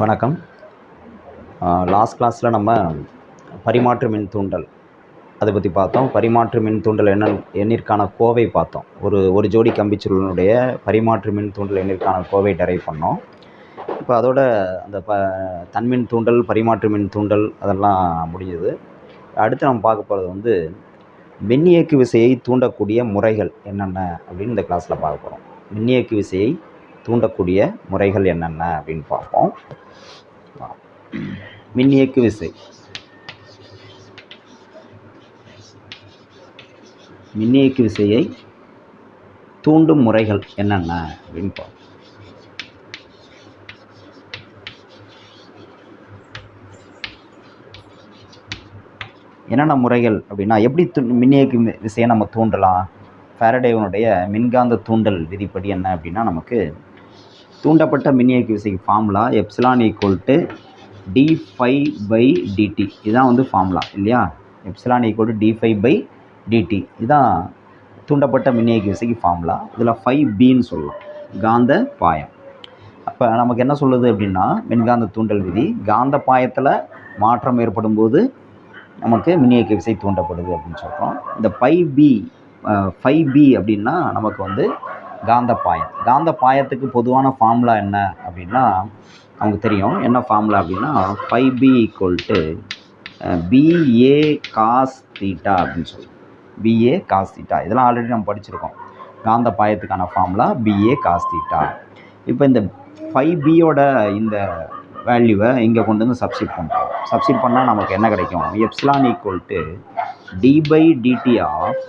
வணக்கம். லாஸ்ட் கிளாஸில் நம்ம பரிமாற்று மின் தூண்டல் அதை பற்றி பார்த்தோம். பரிமாற்று மின் தூண்டல் என்ன எண்ணிற்கான கோவை பார்த்தோம். ஒரு ஒரு ஜோடி கம்பிச்சுருளினுடைய பரிமாற்று மின் தூண்டல் எண்ணிற்கான கோவை டெரைவ் பண்ணோம். இப்போ அதோட அந்த ப தன்மின் தூண்டல் பரிமாற்று மின் தூண்டல் அதெல்லாம் முடிஞ்சது. அடுத்து நம்ம பார்க்க போகிறது வந்து மின்னியக்கு விசையை தூண்டக்கூடிய முறைகள் என்னென்ன அப்படின்னு இந்த கிளாஸில் பார்க்க போகிறோம் மின்னியக்கு விசையை தூண்டக்கூடிய முறைகள் என்னென்ன அப்படின்னு பார்ப்போம். மின்னியக்கு விசை. மின்னியக்கு விசையை தூண்டும் முறைகள் என்னென்ன அப்படின்னு பார்ப்போம். என்னென்ன முறைகள் அப்படின்னா எப்படி து மின்னியக்கு விசையை நம்ம தூண்டலாம்? ஃபேரடேவனுடைய மின்காந்த தூண்டல் விதிப்படி என்ன அப்படின்னா நமக்கு தூண்டப்பட்ட மின்னியக்கு விசைக்கு formula epsilon equal to d phi by d t இதுதான் வந்து ஃபார்முலா இல்லையா? Epsilon equal to d phi by d t இதுதான் தூண்டப்பட்ட மின்னியக்கு விசைக்கு ஃபார்முலா இதில் ஃபைவ் பின்னு சொல்லலாம். காந்த பாயம். அப்போ நமக்கு என்ன சொல்லுது அப்படின்னா மின்காந்த தூண்டல் விதி. காந்த பாயத்தில் மாற்றம் ஏற்படும் போது நமக்கு மின்னியக்கு விசை தூண்டப்படுது அப்படின்னு சொல்கிறோம் இந்த பை பி ஃபைவ் பி அப்படின்னா நமக்கு வந்து காந்த பாயம் காந்த பாயத்துக்கு பொதுவான ஃபார்முலா என்ன அப்படின்னா நமக்கு தெரியும். என்ன ஃபார்முலா அப்படின்னா phi B equal to B A cos theta அப்படின்னு சொல்லி. பிஏ காஸ் தீட்டா இதெல்லாம் ஆல்ரெடி நம்ம படிச்சிருக்கோம். காந்த பாயத்துக்கான formula B A cos theta இப்போ இந்த ஃபைவ் பியோட இந்த வேல்யூவை இங்கே கொண்டு வந்து சப்ஸ்டிட் பண்ணுறோம் சப்ஸ்டிட் பண்ணால் நமக்கு என்ன கிடைக்கும்? Epsilon equal to d by d t of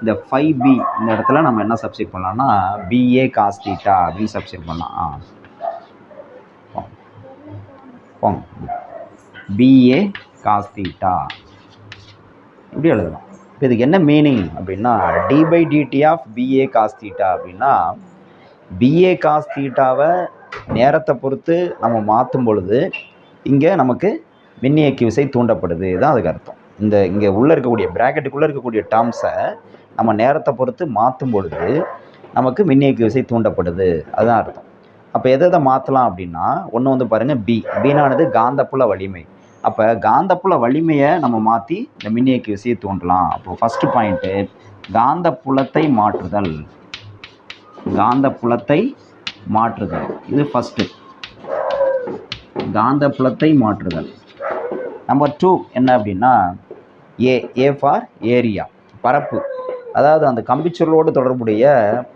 இந்த ஃபைவ் பி இந்த இடத்துல நம்ம என்ன சப்ஸ்டியூட் பண்ணலாம்னா பிஏ காஸ் தீட்டா அப்படின்னு சப்ஸ்டியூட் பண்ணலாம். ஆ. போங்க. பிஏ காஸ் தீட்டா இப்படி எழுதலாம். இப்போ இதுக்கு என்ன மீனிங் அப்படின்னா d by d t of B A cos theta அப்படின்னா பிஏ காஸ் தீட்டாவை நேரத்தை பொறுத்து நம்ம மாற்றும் பொழுது இங்கே நமக்கு மின்னியக்கி விசை தூண்டப்படுது. தான் அதுக்கு அர்த்தம். இந்த இங்கே உள்ளே இருக்கக்கூடிய ப்ராக்கெட்டுக்குள்ளே இருக்கக்கூடிய டேர்ம்ஸை நம்ம நேரத்தை பொறுத்து மாற்றும் பொழுது நமக்கு மின்னியக்கு விசை தூண்டப்படுது. அதுதான் அர்த்தம். அப்போ எதை எதை மாற்றலாம் அப்படின்னா ஒன்று வந்து பாருங்கள் பி பீனானது காந்தப்புல வலிமை. அப்போ காந்தப்புல வலிமையை நம்ம மாற்றி இந்த மின்னியக்கு விசையை தூண்டலாம். அப்போ ஃபஸ்ட்டு பாயிண்ட்டு காந்தப்புலத்தை மாற்றுதல். காந்தப்புலத்தை மாற்றுதல். இது ஃபஸ்ட்டு காந்தப்புலத்தை மாற்றுதல். நம்பர் டூ என்ன அப்படின்னா ஏ ஏ ஃபார் ஏரியா பரப்பு. அதாவது அந்த கம்பிச்சுருளோடு தொடர்புடைய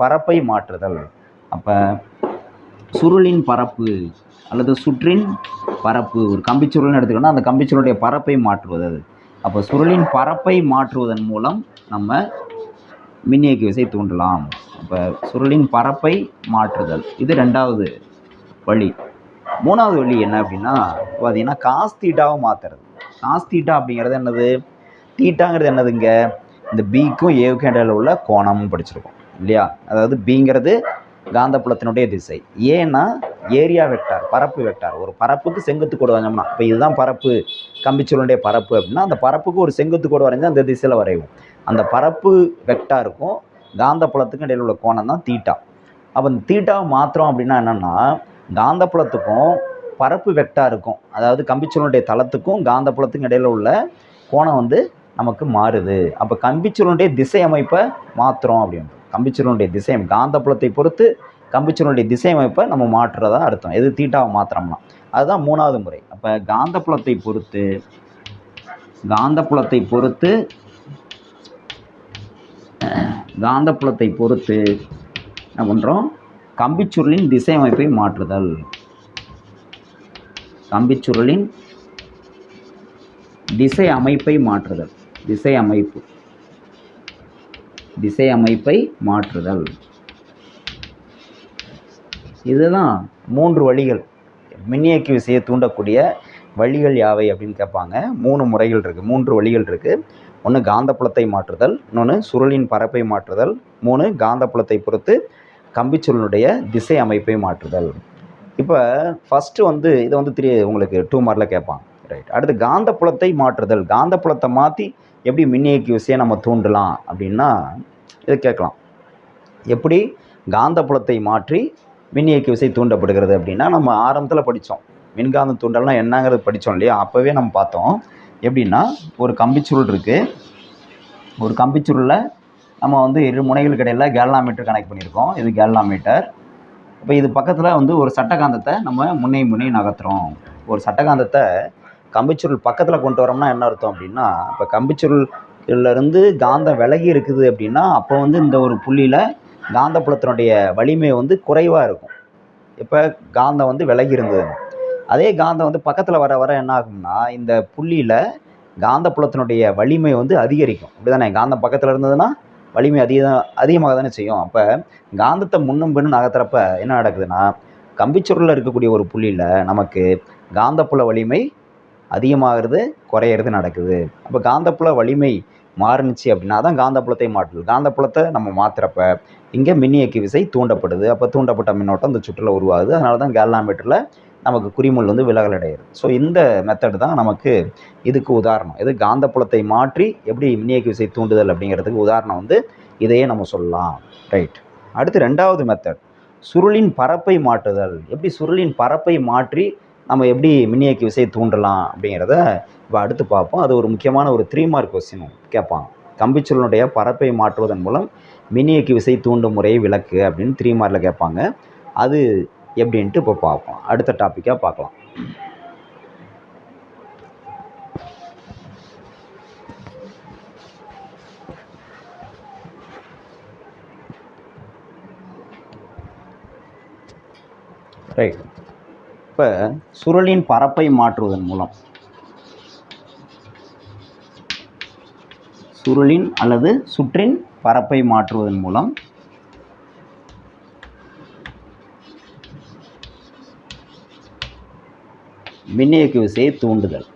பரப்பை மாற்றுதல். அப்போ சுருளின் பரப்பு அல்லது சுற்றின் பரப்பு ஒரு கம்பிச்சுருள்னு எடுத்துக்கிட்டோம்னா அந்த கம்பிச்சுருளுடைய பரப்பை மாற்றுவது. அது அப்போ சுருளின் பரப்பை மாற்றுவதன் மூலம் நம்ம மின்னியக்கு விசை தூண்டலாம். அப்போ சுருளின் பரப்பை மாற்றுதல். இது ரெண்டாவது வழி. மூணாவது வழி என்ன அப்படின்னா பார்த்தீங்கன்னா காஸ்தீட்டாவை மாற்றுறது காஸ்தீட்டா அப்படிங்கிறது என்னது? தீட்டாங்கிறது என்னதுங்க? இந்த பிக்கும் ஏவுக்கும் இடையில உள்ள கோணம்னு படிச்சிருக்கோம். இல்லையா? அதாவது பிங்கிறது காந்தப்புலத்தினுடைய திசை. ஏன்னா ஏரியா வெக்டார் பரப்பு வெக்டார். ஒரு பரப்புக்கு செங்குத்து கோடு வரைஞ்சோம்னா இப்போ இதுதான் பரப்பு. கம்பிச்சுருளுடைய பரப்பு அப்படின்னா அந்த பரப்புக்கு ஒரு செங்குத்து கோடு வரைஞ்சா அந்த திசையில் வரைவோம். அந்த பரப்பு வெக்டாருக்கும் காந்தப்புலத்துக்கும் இடையில உள்ள கோணம் தான் தீட்டா. அப்போ இந்த தீட்டாவை மாத்திரம் அப்படின்னா என்னென்னா காந்தப்புலத்துக்கும் பரப்பு வெக்டாருக்கும் அதாவது கம்பிச்சுருளுடைய தளத்துக்கும் காந்தப்புலத்துக்கும் இடையில உள்ள கோணம் வந்து நமக்கு மாறுது. அப்போ கம்பிச்சுருளுடைய திசை அமைப்பை மாற்றுறோம் அப்படின்னு கம்பிச்சுருளுடைய திசை காந்தப்புலத்தை பொறுத்து கம்பிச்சுருளுடைய திசை அமைப்பை நம்ம மாற்றுறதா அர்த்தம். எது தீட்டாவை மாற்றுறோம்னா அதுதான் மூணாவது முறை. அப்போ காந்தப்புலத்தை பொறுத்து காந்தப்புலத்தை பொறுத்து காந்தப்புலத்தை பொறுத்து என்ன பண்ணுறோம் கம்பிச்சுருளின் திசை அமைப்பை மாற்றுதல். கம்பிச்சுருளின் திசை அமைப்பை மாற்றுதல். திசை அமைப்பு திசை அமைப்பை மாற்றுதல். இதுதான் மூன்று வழிகள். மின்னியக்கு விசையை தூண்டக்கூடிய வழிகள் யாவை அப்படின்னு கேட்பாங்க. மூணு முறைகள் இருக்குது மூன்று வழிகள் இருக்குது ஒன்று காந்தப்புலத்தை மாற்றுதல். இன்னொன்று சுருளின் பரப்பை மாற்றுதல். மூணு காந்தப்புலத்தை பொறுத்து கம்பிச்சுருளுடைய திசை அமைப்பை மாற்றுதல். இப்போ ஃபஸ்ட்டு வந்து இதை வந்து திரு உங்களுக்கு டூ மார்க்கில் கேட்பாங்க ரைட் அடுத்து காந்தப்புலத்தை மாற்றுதல். காந்தப்புலத்தை மாற்றி எப்படி மின்னியக்கு விசையை நம்ம தூண்டலாம் அப்படின்னா இதை கேட்கலாம். எப்படி காந்தப்புலத்தை மாற்றி மின்னியக்கு விசை தூண்டப்படுகிறது அப்படின்னா நம்ம ஆரம்பத்தில் படித்தோம் மின்காந்த தூண்டல்னா என்னங்கிறது படித்தோம் இல்லையா? அப்போவே நம்ம பார்த்தோம். எப்படின்னா ஒரு கம்பிச்சுருள் இருக்குது ஒரு கம்பிச்சுருளில் நம்ம வந்து இரு முனைகளுக்கு இடையில கேல்னாமீட்டர் கனெக்ட் பண்ணியிருக்கோம். இது கேல்னாமீட்டர் இப்போ இது பக்கத்தில் வந்து ஒரு சட்டகாந்தத்தை நம்ம முன்னே முன்னே நகர்த்துறோம் ஒரு சட்டகாந்தத்தை கம்பிச்சுருள் பக்கத்தில் கொண்டு வரோம்னா என்ன அர்த்தம் அப்படின்னா இப்போ கம்பிச்சுருள்லேருந்து காந்தம் விலகி இருக்குது அப்படின்னா அப்போ வந்து இந்த ஒரு புள்ளியில் காந்தப்புலத்தினுடைய வலிமை வந்து குறைவாக இருக்கும். இப்போ காந்தம் வந்து விலகி இருந்தது. அதே காந்தம் வந்து பக்கத்தில் வர வர என்ன ஆகும்னா இந்த புள்ளியில் காந்தப்புலத்தினுடைய வலிமை வந்து அதிகரிக்கும். அப்படிதானே? காந்தம் பக்கத்தில் இருந்ததுன்னா வலிமை அதிக அதிகமாக தானே செய்யும். அப்போ காந்தத்தை முன்னும் பின்னும் நகர்த்துறப்ப என்ன நடக்குதுன்னா கம்பிச்சுருளில் இருக்கக்கூடிய ஒரு புள்ளியில் நமக்கு காந்தப்புல வலிமை அதிகமாகிறது குறையிறது நடக்குது. அப்போ காந்தப்புல வலிமை மாறுனுச்சு அப்படின்னா தான் காந்தப்புலத்தை மாற்றுது. காந்தப்புலத்தை நம்ம மாற்றுறப்ப இங்கே மின்னியக்கு விசை தூண்டப்படுது. அப்போ தூண்டப்பட்ட மின்னோட்டம் இந்த சுற்றில் உருவாகுது. அதனால தான் கேல்னாமீட்டரில் நமக்கு குறிமுள் வந்து விலகல் அடையுது ஸோ இந்த மெத்தடு தான் நமக்கு இதுக்கு உதாரணம். இது காந்தப்புலத்தை மாற்றி எப்படி மின்னியக்கு விசை தூண்டுதல் அப்படிங்கிறதுக்கு உதாரணம் வந்து இதையே நம்ம சொல்லலாம். ரைட் அடுத்து ரெண்டாவது மெத்தட் சுருளின் பரப்பை மாற்றுதல். எப்படி சுருளின் பரப்பை மாற்றி நம்ம எப்படி மின்னியக்கி விசையை தூண்டலாம் அப்படிங்கிறத இப்போ அடுத்து பார்ப்போம். அது ஒரு முக்கியமான ஒரு த்ரீ மார்க் கொஸ்டின் கேட்பாங்க. கம்பிச்சுருளுடைய பரப்பை மாற்றுவதன் மூலம் மின்னியக்கி விசை தூண்டும் முறையை விளக்கு அப்படின்னு த்ரீ மார்க்கில் கேட்பாங்க. அது எப்படின்ட்டு இப்போ பார்ப்போம். அடுத்த டாப்பிக்காக பார்க்கலாம். ரைட் இப்போ சுருளின் பரப்பை மாற்றுவதன் மூலம். சுருளின் அல்லது சுற்றின் பரப்பை மாற்றுவதன் மூலம். மின்னியக்கு விசையை தூண்டுதல்.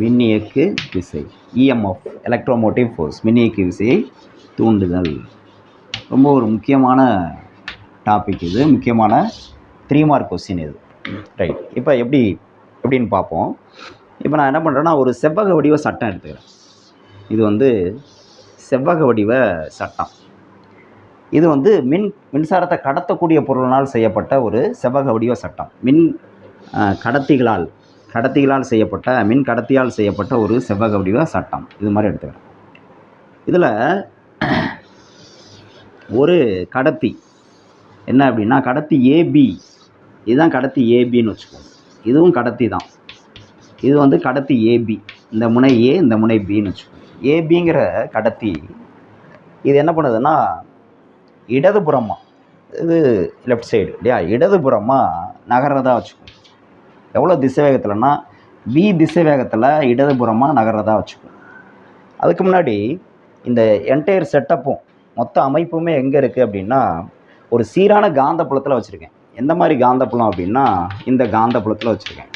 மின்னியக்கு விசை இஎம்எஃப் எலக்ட்ரோமோட்டிவ் ஃபோர்ஸ் மின்னியக்கு விசையை தூண்டுதல். ரொம்ப ஒரு முக்கியமான டாபிக் இது முக்கியமான த்ரீ மார்க் கொஸ்டின் இது. ரைட் இப்போ எப்படி எப்படின்னு பார்ப்போம். இப்போ நான் என்ன பண்ணுறேன்னா ஒரு செவ்வக வடிவ சட்டம் எடுத்துக்கிறேன். இது வந்து செவ்வக வடிவ சட்டம். இது வந்து மின் மின்சாரத்தை கடத்தக்கூடிய பொருளினால் செய்யப்பட்ட ஒரு செவ்வக வடிவ சட்டம். மின் கடத்திகளால் கடத்திகளால் செய்யப்பட்ட மின் கடத்தியால் செய்யப்பட்ட ஒரு செவ்வக வடிவ சட்டம். இது மாதிரி எடுத்துக்கிறேன். இதில் ஒரு கடத்தி. என்ன அப்படின்னா கடத்தி ஏபி இதுதான் கடத்தி ஏபின்னு வச்சுக்கோங்க. இதுவும் கடத்தி தான். இது வந்து கடத்தி ஏபி இந்த முனை ஏ இந்த முனை பின்னு வச்சுக்கோங்க. ஏபிங்கிற கடத்தி இது என்ன பண்ணுதுன்னா இடதுபுறமாக இது லெஃப்ட் சைடு இல்லையா? இடதுபுறமாக நகர்றதா வச்சுக்கோங்க. எவ்வளோ திசை வேகத்தில்னா பி திசை வேகத்தில் இடதுபுறமாக நகர்றதா வச்சுக்கோங்க. அதுக்கு முன்னாடி இந்த என்டையர் செட்டப்பும் மொத்த அமைப்புமே எங்கே இருக்குது அப்படின்னா ஒரு சீரான காந்தப்புலத்தில் வச்சுருக்கேன். எந்த மாதிரி காந்தப்புலம் அப்படின்னா இந்த காந்தப்புலத்தில் வச்சுருக்கேன்.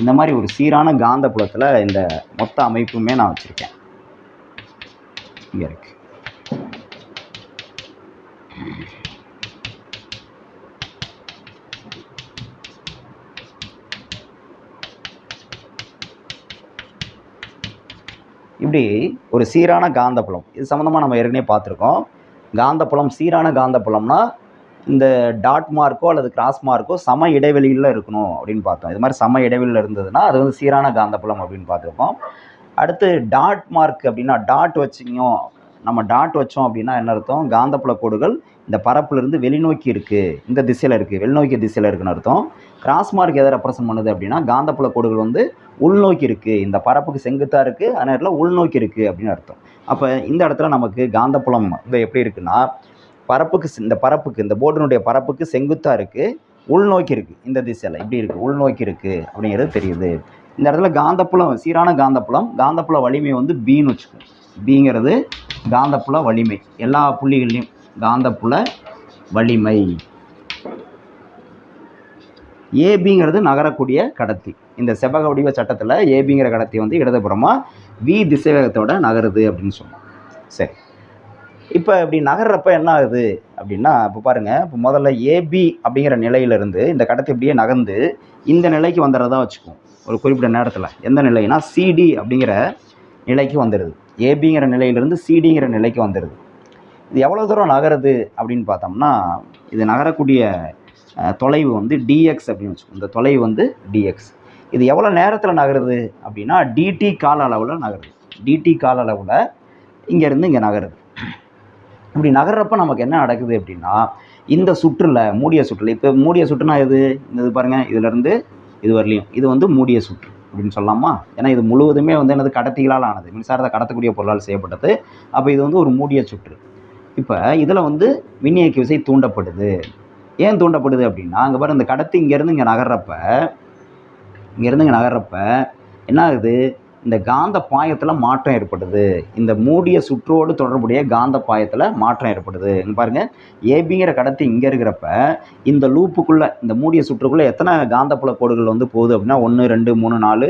இந்த மாதிரி ஒரு சீரான காந்தப்புலத்தில் இந்த மொத்த அமைப்புமே நான் வச்சுருக்கேன். இங்கே இருக்கு. இப்படி ஒரு சீரான காந்தப்புலம் இது சம்மந்தமாக நம்ம ஏற்கனவே பார்த்துருக்கோம். காந்தப்புலம் சீரான காந்தப்புலம்னா இந்த டாட் மார்க்கோ அல்லது கிராஸ் மார்க்கோ சம இடைவெளியில் இருக்கணும் அப்படின்னு பார்த்தோம். இது மாதிரி சம இடைவெளியில் இருந்ததுன்னா அது வந்து சீரான காந்தப்புலம் அப்படின்னு பார்த்துருக்கோம் அடுத்து டாட் மார்க் அப்படின்னா டாட் வச்சிங்கோ நம்ம டாட் வச்சோம் அப்படின்னா என்ன அர்த்தம்? காந்தப்புல கோடுகள் இந்த பரப்புலேருந்து வெளிநோக்கி இருக்குது இந்த திசையில் இருக்குது வெளிநோக்கிய திசையில் இருக்குன்னு அர்த்தம். கிராஸ் மார்க் எதை ரெப்ரசன்ட் பண்ணுது அப்படின்னா காந்தப்புல கோடுகள் வந்து உள்நோக்கி இருக்குது இந்த பரப்புக்கு செங்குத்தாக இருக்குது அதே நேரத்தில் உள்நோக்கி இருக்குது அப்படின்னு அர்த்தம். அப்போ இந்த இடத்துல நமக்கு காந்தப்புலம் இது எப்படி இருக்குன்னா பரப்புக்கு இந்த பரப்புக்கு இந்த போர்டினுடைய பரப்புக்கு செங்குத்தாக இருக்குது உள்நோக்கி இருக்குது இந்த திசையில் இப்படி இருக்குது உள்நோக்கி இருக்குது அப்படிங்கிறது தெரியுது. இந்த இடத்துல காந்தப்புலம் சீரான காந்தப்புலம் காந்தப்புல வலிமை வந்து பின்னு வச்சுக்கோங்க. பிங்கிறது காந்தப்புல வலிமை. எல்லா புள்ளிகள்லையும் காந்தப்புல வலிமை. ஏபிங்கிறது நகரக்கூடிய கடத்தி. இந்த செவ்வக வடிவ சட்டத்தில் ஏபிங்கிற கடத்தி வந்து இடதுபுறமாக வி திசைவேகத்தோட நகருது அப்படின்னு சொன்னோம். சரி. இப்போ இப்படி நகர்றப்ப என்ன ஆகுது? அப்படின்னா இப்போ பாருங்கள் இப்போ முதல்ல ஏபி அப்படிங்கிற நிலையிலிருந்து இந்த கடத்தை இப்படியே நகர்ந்து இந்த நிலைக்கு வந்துடுறதா வச்சுக்குவோம். ஒரு குறிப்பிட்ட நேரத்தில். எந்த நிலைனா சிடி அப்படிங்கிற நிலைக்கு வந்துடுது. ஏபிங்கிற நிலையிலிருந்து சிடிங்கிற நிலைக்கு வந்துடுது. இது எவ்வளோ தூரம் நகருது அப்படின்னு பார்த்தோம்னா இது நகரக்கூடிய தொலைவு வந்து டிஎக்ஸ் அப்படின்னு வச்சுக்கோங்க. இந்த தொலைவு வந்து டிஎக்ஸ் இது எவ்வளோ நேரத்தில் நகருது அப்படின்னா டிடி கால அளவில் நகருது. டிடி கால அளவில் இங்கேருந்து இங்கே நகருது. இப்படி நகர்றப்ப நமக்கு என்ன நடக்குது அப்படின்னா இந்த சுற்றுல மூடிய சுற்றில் இப்போ மூடிய சுற்றுனா எது? இந்த இது பாருங்கள் இதுலேருந்து இது வரலையும். இது வந்து மூடிய சுற்று அப்படின்னு சொல்லலாமா? ஏன்னா இது முழுவதுமே வந்து என்னது? கடத்திகளால் ஆனது. மின்சாரத்தை கடத்தக்கூடிய பொருளால் செய்யப்பட்டது. அப்போ இது வந்து ஒரு மூடிய சுற்று. இப்போ இதில் வந்து மின்னியக்கு விசை தூண்டப்படுது. ஏன் தூண்டப்படுது அப்படின்னா அங்கே பாரு இந்த கடத்தி இங்கேருந்து இங்கே நகர்றப்ப இங்கேருந்து இங்கே நகர்றப்ப என்ன ஆகுது? இந்த காந்த பாயத்தில் மாற்றம் ஏற்படுது. இந்த மூடிய சுற்றோடு தொடர்புடைய காந்த பாயத்தில் மாற்றம் ஏற்படுது. இங்க பாருங்க ஏபிங்கிற கடத்தி இங்கே இருக்கிறப்ப இந்த லூப்புக்குள்ளே இந்த மூடிய சுற்றுக்குள்ளே எத்தனை காந்தப்புல கோடுகள் வந்து போகுது அப்படின்னா ஒன்று ரெண்டு மூணு நாலு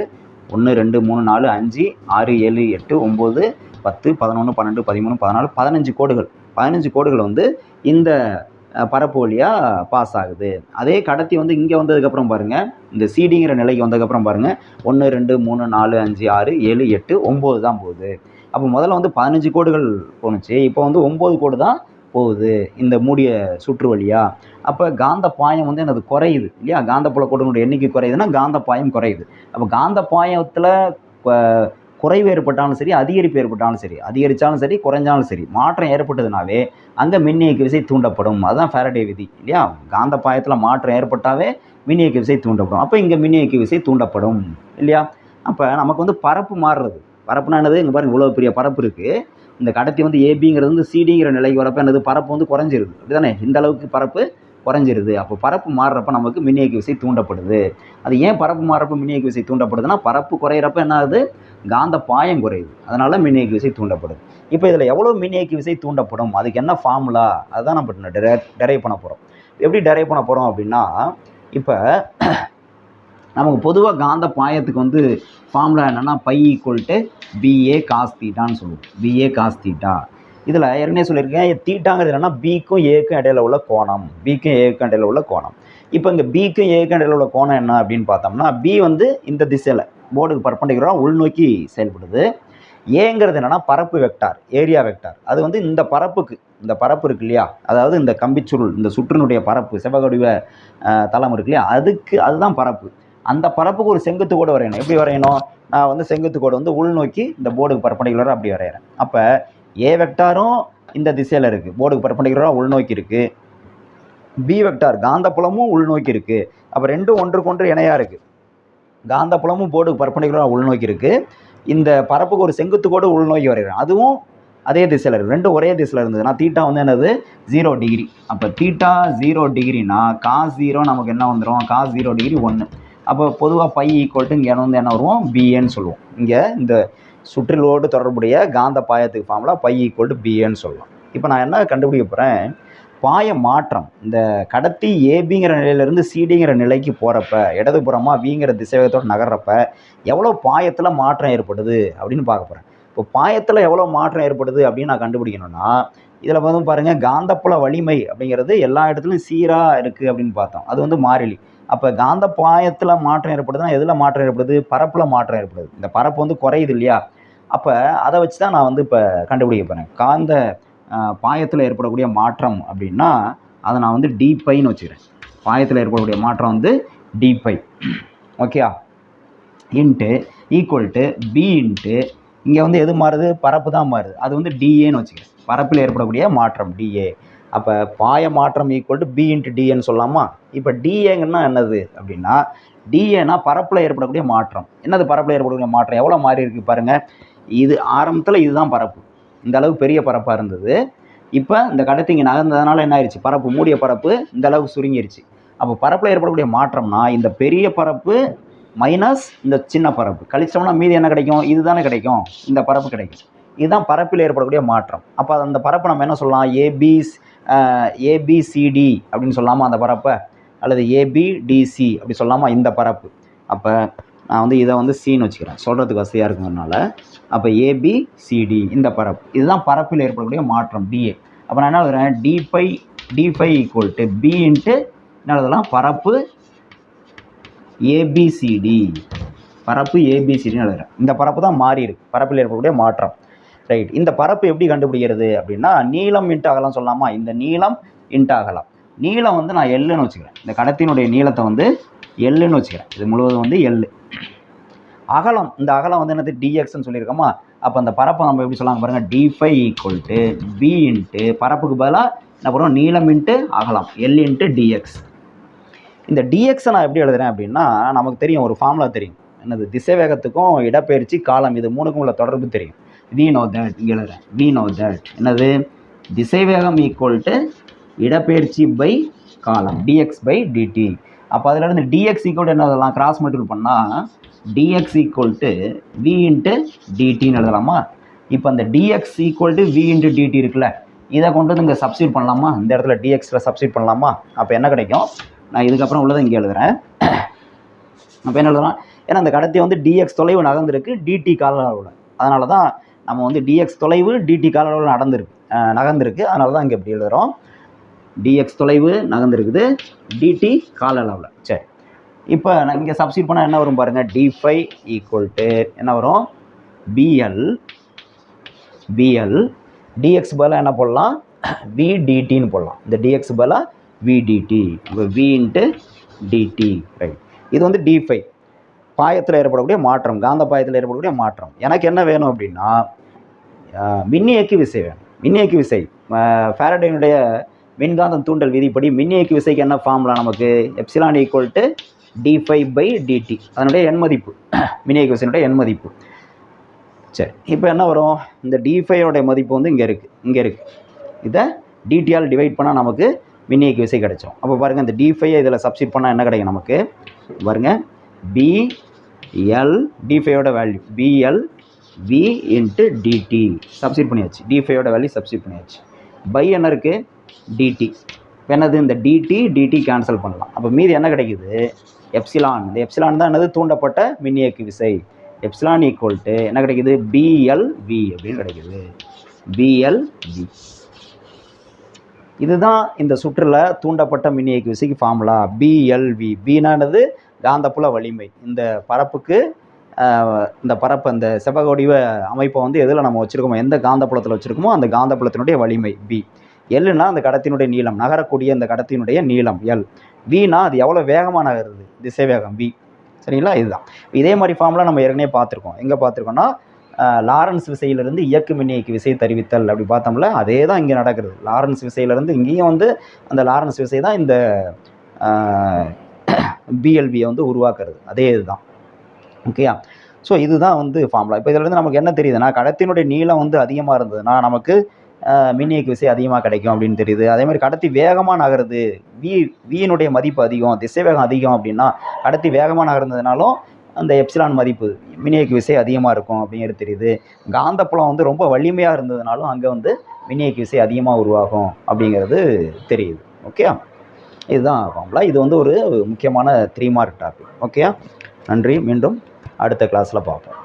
ஒன்று ரெண்டு மூணு நாலு அஞ்சு ஆறு ஏழு எட்டு ஒம்பது பத்து பதினொன்று பன்னெண்டு பதிமூணு பதினாலு பதினஞ்சு கோடுகள். பதினஞ்சு கோடுகள் வந்து இந்த பரப்பு வழியாக பாஸ் ஆகுது. அதே கடத்தி வந்து இங்கே வந்ததுக்கப்புறம் பாருங்கள் இந்த சீடிங்கிற நிலைக்கு வந்ததுக்கப்புறம் பாருங்கள் ஒன்று ரெண்டு மூணு நாலு அஞ்சு ஆறு ஏழு எட்டு ஒம்பது தான் போகுது. அப்போ முதல்ல வந்து பதினஞ்சு கோடுகள் போணுச்சு. இப்போ வந்து ஒம்பது கோடு தான் போகுது இந்த மூடிய சுற்று வழியாக அப்போ காந்த பாயம் வந்து எனது குறையுது இல்லையா? காந்தப்புல கோடுகளுடைய எண்ணிக்கை குறையுதுன்னா காந்த பாயம் குறையுது. அப்போ காந்த பாயத்தில் குறைவு ஏற்பட்டாலும் சரி அதிகரிப்பு ஏற்பட்டாலும் சரி அதிகரித்தாலும் சரி குறைஞ்சாலும் சரி மாற்றம் ஏற்பட்டதுனாவே அங்கே மின்னியக்கு விசை தூண்டப்படும். அதுதான் ஃபேரடே விதி இல்லையா? காந்த பாயத்தில் மாற்றம் ஏற்பட்டாவே மின்னியக்கு விசை தூண்டப்படும். அப்போ இங்கே மின்னியக்கு விசை தூண்டப்படும் இல்லையா? அப்போ நமக்கு வந்து பரப்பு மாறுறது. பரப்புனா என்னது? இங்கே பாருங்க இவ்வளோ பெரிய பரப்பு இருக்குது இந்த கடத்தி வந்து ஏபிங்கிறது வந்து சிடிங்கிற நிலைக்கு வரப்போ என்னது? பரப்பு வந்து குறைஞ்சிருது. அப்படிதானே இந்த அளவுக்கு பரப்பு குறைஞ்சிருது. அப்போ பரப்பு மாறுறப்ப நமக்கு மின்னியக்கு விசை தூண்டப்படுது. அது ஏன் பரப்பு மாறுறப்ப மின்னியக்கு விசை தூண்டப்படுதுன்னா பரப்பு குறையிறப்ப என்ன ஆகுது காந்த பாயம் குறையுது. அதனால மின்னியக்கு விசை தூண்டப்படுது. இப்போ இதில் எவ்வளோ மின்னியக்கு விசை தூண்டப்படும்? அதுக்கு என்ன ஃபார்முலா அதுதான் நம்ம டெரை டெரைவ் பண்ண போகிறோம் எப்படி டெரைவ் பண்ண போகிறோம் அப்படின்னா இப்போ நமக்கு பொதுவாக காந்த பாயத்துக்கு வந்து ஃபார்முலா என்னென்னா phi equal to B A காஸ்தீட்டான்னு சொல்லுவோம். பிஏ காஸ்தீட்டா இதில் ஏற்கனவே சொல்லியிருக்கேன் தீட்டாங்கிறது என்னென்னா பிக்கும் ஏக்கும் இடையில உள்ள கோணம். பிக்கும் ஏக்கும் இடையில உள்ள கோணம். இப்போ இங்கே பிக்கும் ஏக்கும் இடையில உள்ள கோணம் என்ன அப்படின்னு பார்த்தோம்னா பி வந்து இந்த திசையில் போர்டுக்கு பர்பண்டிகுலராக உள்நோக்கி செயல்படுது. ஏங்கிறது என்னென்னா பரப்பு வெக்டார் ஏரியா வெக்டார் அது வந்து இந்த பரப்புக்கு இந்த பரப்பு இருக்கு இல்லையா? அதாவது இந்த கம்பிச்சுருள் இந்த சுற்றினுடைய பரப்பு செவ்வகடிவ தளம் இருக்கு இல்லையா? அதுக்கு அதுதான் பரப்பு. அந்த பரப்புக்கு ஒரு செங்குத்து கோடு வரையணும். எப்படி வரையணும்? நான் வந்து செங்குத்து கோடு வந்து உள்நோக்கி இந்த போர்டுக்கு பர்பண்டிகுலராக அப்படி வரைகிறேன் அப்போ ஏ வெக்டாரும் இந்த திசையில் இருக்குது போர்டுக்கு பர்பண்டிகுலராக உள்நோக்கி இருக்குது பி வெக்டார் காந்தப்புலமும் உள்நோக்கி இருக்குது அப்போ ரெண்டும் ஒன்றுக்கொன்று இணையாக இருக்குது காந்தப்புலமும் போர்டுக்கு பர்பண்டிகுலராக உள்நோக்கி இருக்குது இந்த பரப்புக்கு ஒரு செங்குத்து கோடு உள்நோக்கி வரைகிறேன் அதுவும் அதே திசையில் இருக்குது ரெண்டும் ஒரே திசையில் இருந்ததுன்னா தீட்டா வந்து என்னது? ஜீரோ டிகிரி அப்போ தீட்டா ஜீரோ டிகிரினா காஸ் ஜீரோ நமக்கு என்ன வந்துடும் காஸ் ஜீரோ டிகிரி ஒன்று அப்போ பொதுவாக பை ஈக்குவல் டு இங்கே வந்து என்ன வருவோம்? பிஏன்னு சொல்லுவோம். இங்கே இந்த சுற்றிலோடு தொடர்புடைய காந்த பாயத்துக்கு ஃபார்முலா பை ஈக்குவல் டு பிஏன்னு சொல்லலாம் இப்போ நான் என்ன கண்டுபிடிக்க போகிறேன் பாய மாற்றம் இந்த கடத்தி ஏபிங்கிற நிலையிலேருந்து சிடிங்கிற நிலைக்கு போகிறப்ப இடதுபுறமாக விங்கிற திசைவேகத்தோடு நகர்றப்ப எவ்வளோ பாயத்தில் மாற்றம் ஏற்படுது அப்படின்னு பார்க்க போகிறேன் இப்போ பாயத்தில் எவ்வளோ மாற்றம் ஏற்படுது அப்படின்னு நான் கண்டுபிடிக்கணும்னா இதில் வந்து பாருங்கள் காந்தப்புல வலிமை அப்படிங்கிறது எல்லா இடத்துலையும் சீராக இருக்குது அப்படின்னு பார்த்தோம். அது வந்து மாறிலி. அப்போ காந்த பாயத்தில் மாற்றம் ஏற்படுதுன்னா எதில் மாற்றம் ஏற்படுது? பரப்பில் மாற்றம் ஏற்படுது. இந்த பரப்பு வந்து குறையுது இல்லையா? அப்போ அதை வச்சு தான் நான் வந்து இப்போ கண்டுபிடிக்க போகிறேன் காந்த பாயத்தில் ஏற்படக்கூடிய மாற்றம் அப்படின்னா அதை நான் வந்து டிபைன்னு வச்சுக்கிறேன். பாயத்தில் ஏற்படக்கூடிய மாற்றம் வந்து டிபை ஓகேயா into equal to B into இங்கே வந்து எது மாறுது? பரப்பு தான் மாறுது. அது வந்து டிஏன்னு வச்சுக்கிறேன். பரப்பில் ஏற்படக்கூடிய மாற்றம் டிஏ அப்போ பாய மாற்றம் ஈக்குவல் டு பி இன்ட்டு டிஏன்னு சொல்லலாமா? இப்போ டிஏங்கன்னா என்னது அப்படின்னா டிஏனா பரப்பில் ஏற்படக்கூடிய மாற்றம். என்னது பரப்பில் ஏற்படக்கூடிய மாற்றம்? எவ்வளோ மாறி இருக்கு பாருங்கள் இது ஆரம்பத்தில் இதுதான் பரப்பு. இந்த அளவுக்கு பெரிய பரப்பாக இருந்தது. இப்போ இந்த கடத்தி இங்கே நகர்ந்ததுனால என்ன ஆயிடுச்சு பரப்பு மூடிய பரப்பு இந்த அளவுக்கு சுருங்கிருச்சு. அப்போ பரப்பில் ஏற்படக்கூடிய மாற்றம்னா இந்த பெரிய பரப்பு மைனஸ் இந்த சின்ன பரப்பு. கழிச்சோம்னா மீதி என்ன கிடைக்கும்? இதுதானே கிடைக்கும். இந்த பரப்பு கிடைக்கும். இதுதான் பரப்பில் ஏற்படக்கூடிய மாற்றம். அப்போ அந்த பரப்பை நம்ம என்ன சொல்லலாம்? ஏபி ஏபிசிடி அப்படின்னு சொல்லாமா அந்த பரப்பை? அல்லது ஏபிடிசி அப்படி சொல்லாமா இந்த பரப்பு? அப்போ நான் வந்து இதை வந்து சின்னு வச்சுக்கிறேன். சொல்கிறதுக்கு வசதியாக இருக்கிறதுனால. அப்போ ஏபிசிடி இந்த பரப்பு. இதுதான் பரப்பில் ஏற்படக்கூடிய மாற்றம் டிஏ அப்போ நான் என்ன எழுதுறேன்? D phi d phi equal to B into என்ன எழுதலாம்? பரப்பு ஏபிசிடி பரப்பு ஏபிசிடின்னு எழுதுறேன். இந்த பரப்பு தான் மாறி இருக்கு. பரப்பில் ஏற்படக்கூடிய மாற்றம். ரைட் இந்த பரப்பு எப்படி கண்டுபிடிக்கிறது அப்படின்னா நீளம் இன்ட்டு அகலம் சொல்லலாமா? இந்த நீளம் இன்ட்டு அகலம். நீளம் வந்து நான் எல்லுன்னு வச்சுக்கிறேன். இந்த கடத்தினுடைய நீளத்தை வந்து எல்லுன்னு வச்சுக்கிறேன். இது முழுவதும் வந்து எல்லு அகலம் இந்த அகலம் வந்து என்னது? டிஎக்ஸ்ன்னு சொல்லியிருக்கோமா? அப்போ அந்த பரப்பை நம்ம எப்படி சொல்லலாம் பாருங்கள் d phi equal to B into பரப்புக்கு பதிலாக என்ன பண்ணுவோம்? நீளம் இன்ட்டு அகலம் எல் இன்ட்டு டிஎக்ஸ் இந்த டிஎக்ஸை நான் எப்படி எழுதுறேன் அப்படின்னா நமக்கு தெரியும் ஒரு ஃபார்முலா தெரியும். என்னது? திசை வேகத்துக்கும் இடப்பெயர்ச்சி காலம் இது மூணுக்கும் உள்ள தொடர்பு தெரியும். வி நோ தட் இங்கே எழுதுறேன். வி நோ தேட் என்னது? திசைவேகம் ஈக்குவல் டு இடப்பெயர்ச்சி பை காலம் d x by d t அப்போ அதில் இருந்து டிஎக்ஸ் ஈக்குவல் என்ன எழுதலாம் கிராஸ் மல்டிபிள் பண்ணால் d x equal to v into டிடின்னு எழுதலாமா? இப்போ அந்த d x equal to v into d t இருக்குல்ல இதை கொண்டு வந்து இங்கே சப்ஸ்டியூட் பண்ணலாமா? இந்த இடத்துல டிஎக்ஸில் சப்ஸ்டியூட் பண்ணலாமா? அப்போ என்ன கிடைக்கும்? நான் இதுக்கப்புறம் உள்ளதை இங்கே எழுதுறேன். அப்போ என்ன எழுதலாம் ஏன்னா அந்த கடத்தி வந்து டிஎக்ஸ் தொலைவு நகர்ந்துருக்கு டிடி கால அளவில் அதனால தான் நம்ம வந்து டிஎக்ஸ் தொலைவு டிடி கால அளவில் நடந்திருக்கு நகர்ந்துருக்கு. அதனால தான் இங்கே இப்படி எழுதுகிறோம் டிஎக்ஸ் தொலைவு நகர்ந்துருக்குது. டிடி கால அளவில். சரி. இப்போ நான் இங்கே சப்ஸ்டியூட் பண்ணால் என்ன வரும் பாருங்கள் டி ஃபைவ் ஈக்குவல் டு என்ன வரும்? பிஎல் பிஎல் டிஎக்ஸ் பதிலாக என்ன போடலாம்? விடிடின்னு போடலாம். இந்த டிஎக்ஸ் பதிலாக விடிடி இப்போ வி இன்ட்டு டிடி ரைட் இது வந்து டி ஃபைவ் பாயத்தில் ஏற்படக்கூடிய மாற்றம் காந்த பாயத்தில் ஏற்படக்கூடிய மாற்றம். எனக்கு என்ன வேணும் அப்படின்னா மின்னியக்கு விசை வேணும். மின்னியக்கு விசை. ஃபேரடைனுடைய மின்காந்தம் தூண்டல் விதிப்படி மின்னியக்கு விசைக்கு என்ன ஃபார்முலா நமக்கு? Epsilon equal to d phi by d t அதனுடைய எண் மதிப்பு. மின்னியக்கு விசையினுடைய எண் மதிப்பு. சரி இப்போ என்ன வரும்? இந்த டி ஃபைவோடைய மதிப்பு வந்து இங்கே இருக்குது இங்கே இருக்குது இதை டிடியால் டிவைட் பண்ணால் நமக்கு மின்னியக்கு விசை கிடைச்சோம் அப்போ பாருங்கள் இந்த டி ஃபைவை இதில் சப்ஸ்டிட் பண்ணால் என்ன கிடைக்கும் நமக்கு? பாருங்கள் B L d ஃபைவோட value B L v into d t substitute பண்ணியாச்சு. டி ஃபைவோட வேல்யூ சப்ஸ்டிட் பண்ணியாச்சு. பை என்ன இருக்குது டிடி என்னது இந்த டிடி டிடி கேன்சல் பண்ணலாம். அப்போ மீதி என்ன கிடைக்குது? எப்சிலான் இந்த எப்சிலான் தான் என்னது? தூண்டப்பட்ட மின்னியக்கு விசை. எப்சிலான் ஈக்குவல் டு என்ன கிடைக்குது? பிஎல்வி அப்படின்னு கிடைக்குது. பிஎல்வி இதுதான் இந்த சுற்றில் தூண்டப்பட்ட மின்னியக்கு விசைக்கு ஃபார்முலா பிஎல்வி பினானது காந்தப்புல வலிமை. இந்த பரப்புக்கு இந்த பரப்பு அந்த செவ்வக வடிவ அமைப்பை வந்து எதில் நம்ம வச்சுருக்கோமோ எந்த காந்தப்புலத்தில் வச்சுருக்கோமோ அந்த காந்தப்புலத்தினுடைய வலிமை பி எல்லுனா அந்த கடத்தினுடைய நீளம் நகரக்கூடிய அந்த கடத்தினுடைய நீளம் எல் வினா அது எவ்வளோ வேகமாக நகருது? திசைவேகம் வி. சரிங்களா? இதுதான். இதே மாதிரி ஃபார்முலா நம்ம ஏற்கனவே பார்த்துருக்கோம். எங்கே பார்த்துருக்கோம்னா லாரன்ஸ் விசையிலிருந்து இயக்கு மின்னியக்கு விசை தெரிவித்தல் அப்படி பார்த்தோம்ல அதே தான் இங்கே நடக்கிறது லாரன்ஸ் விசையிலிருந்து இங்கேயும் வந்து அந்த லாரன்ஸ் விசை தான் இந்த பிஎல்பியை வந்து உருவாக்குறது. அதே இதுதான். ஓகேயா? ஸோ இதுதான் வந்து ஃபார்முலா இப்போ இதிலேருந்து நமக்கு என்ன தெரியுதுன்னா கடத்தினுடைய நீளம் வந்து அதிகமாக இருந்ததுன்னா நமக்கு மின்னியக்கு விசை அதிகமாக கிடைக்கும் அப்படின்னு தெரியுது. அதே மாதிரி கடத்தி வேகமாக நகருது. வி வியினுடைய மதிப்பு அதிகம் திசைவேகம் அதிகம் அப்படின்னா கடத்தி வேகமாக நகர்ந்ததுனாலும் அந்த எப்சிலான் மதிப்பு மின்னியக்கு விசை அதிகமாக இருக்கும் அப்படிங்கிறது தெரியுது. காந்தப்புலம் வந்து ரொம்ப வலிமையாக இருந்ததுனாலும் அங்கே வந்து மின்னியக்கு விசை அதிகமாக உருவாகும் அப்படிங்கிறது தெரியுது. ஓகே இதுதான் ஃபார்முலா இது வந்து ஒரு முக்கியமான த்ரீ மார்க் டாபிக் ஓகே நன்றி. மீண்டும் அடுத்த கிளாஸில் பார்ப்போம்.